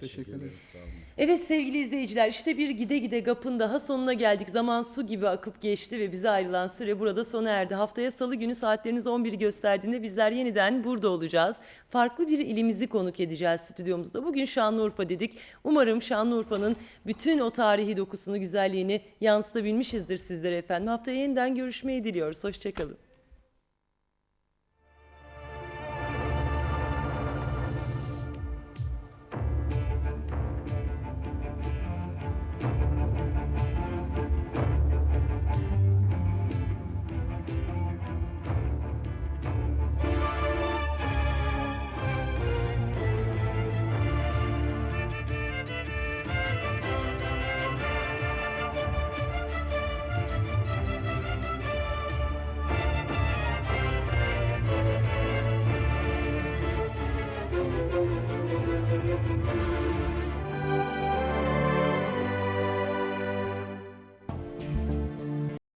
Teşekkür ederiz. Evet sevgili izleyiciler işte bir gide gide gapın daha sonuna geldik. Zaman su gibi akıp geçti ve bize ayrılan süre burada sona erdi. Haftaya salı günü saatleriniz 11 gösterdiğinde bizler yeniden burada olacağız. Farklı bir ilimizi konuk edeceğiz stüdyomuzda. Bugün Şanlıurfa dedik. Umarım Şanlıurfa'nın bütün o tarihi dokusunu, güzelliğini yansıtabilmişizdir sizlere efendim. Haftaya yeniden görüşmeyi diliyoruz. Hoşçakalın.